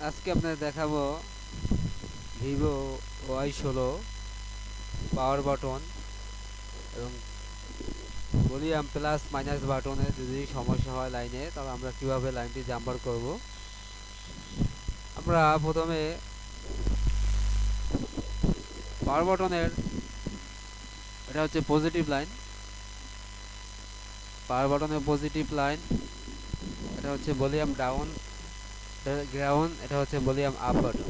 আজকে আপনাদের দেখাবো ভিভো ওয়াই ষোলো পাওয়ার বাটন এবং ভলিউম প্লাস মাইনাস বাটনে যদি সমস্যা হয় লাইনে তাহলে আমরা কীভাবে লাইনটি জাম্পার করব? আমরা প্রথমে পাওয়ার বাটনের এটা হচ্ছে পজিটিভ লাইন পাওয়ার বাটনের পজিটিভ লাইন এটা হচ্ছে ভলিউম ডাউন গ্রাউন্ড এটা হচ্ছে ভলিউম আপ বাটন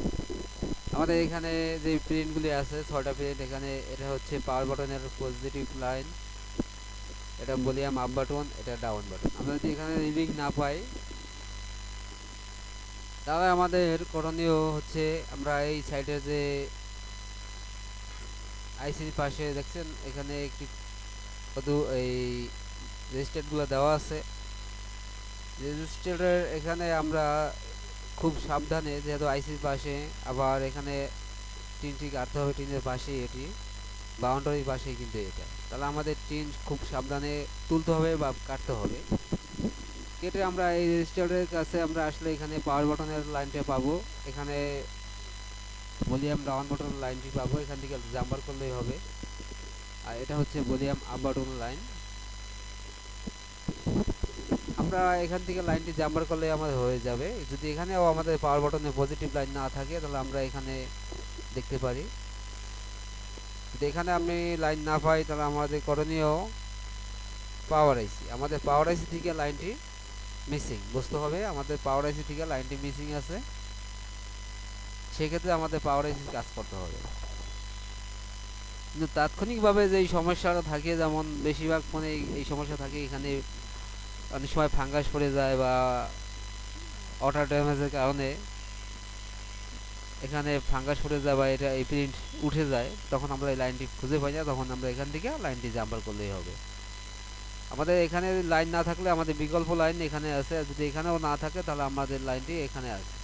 আমাদের এখানে যে প্রিন্টগুলি আছে ছটা প্রিন্ট এখানে এটা হচ্ছে পাওয়ার বাটনের পজিটিভ লাইন এটা ভলিউম আপ বাটন এটা ডাউন বাটন আমরা যদি এখানে রিডিং না পাই, তাহলে আমাদের করণীয় হচ্ছে আমরা এই সাইডে যে আইসির পাশে, দেখছেন? এখানে একটি কত এই রেজিস্টারগুলো দেওয়া আছে। রেজিস্টারের এখানে আমরা খুব সাবধানে যেহেতু আইসির পাশে, আবার এখানে টিনটি কাটতে হবে টিনের পাশেই এটি বাউন্ডারির পাশেই কিন্তু এটা। তাহলে আমাদের টিন খুব সাবধানে তুলতে হবে বা কাটতে হবে। কেটে আমরা এই রেজিস্টারের কাছে আমরা আসলে এখানে পাওয়ার বাটনের লাইনটা পাবো। এখানে ভলিউম ডাউন বাটনের লাইনটি পাবো। এখান থেকে জাম্পার করলেই হবে। আর এটা হচ্ছে ভলিউম আপ বাটন লাইন আমরা এখান থেকে লাইনটি জাম্পার করলে আমাদের হয়ে যাবে। যদি এখানেও আমাদের পাওয়ার বাটনে পজিটিভ লাইন না থাকে, তাহলে আমরা এখানে দেখতে পারি। যদি এখানে আমি লাইন না পাই, তাহলে আমাদের করণীয় পাওয়ার আইসি আমাদের পাওয়ার আইসি থেকে লাইনটি মিসিং বুঝতে হবে? আমাদের পাওয়ার আইসি থেকে লাইনটি মিসিং আছে। সেক্ষেত্রে আমাদের পাওয়ার আইসি কাজ করতে হবে। কিন্তু তাৎক্ষণিকভাবে যে এই সমস্যাটা থাকে, যেমন বেশিরভাগ ফোনে এই সমস্যা থাকে, এখানে অনেক সময় ফাঙ্গাস পড়ে যায় বা ওয়াটার ড্যামেজের কারণে এখানে ফাঙ্গাস পড়ে যায় বা এটা এই প্রিন্ট উঠে যায়, তখন আমরা এই লাইনটি খুঁজে পাই না, তখন আমরা এখান থেকে লাইনটি জাম্পার করলেই হবে। আমাদের এখানে লাইন না থাকলে আমাদের বিকল্প লাইন এখানে আছে যদি এখানেও না থাকে তাহলে আমাদের লাইনটি এখানে আছে।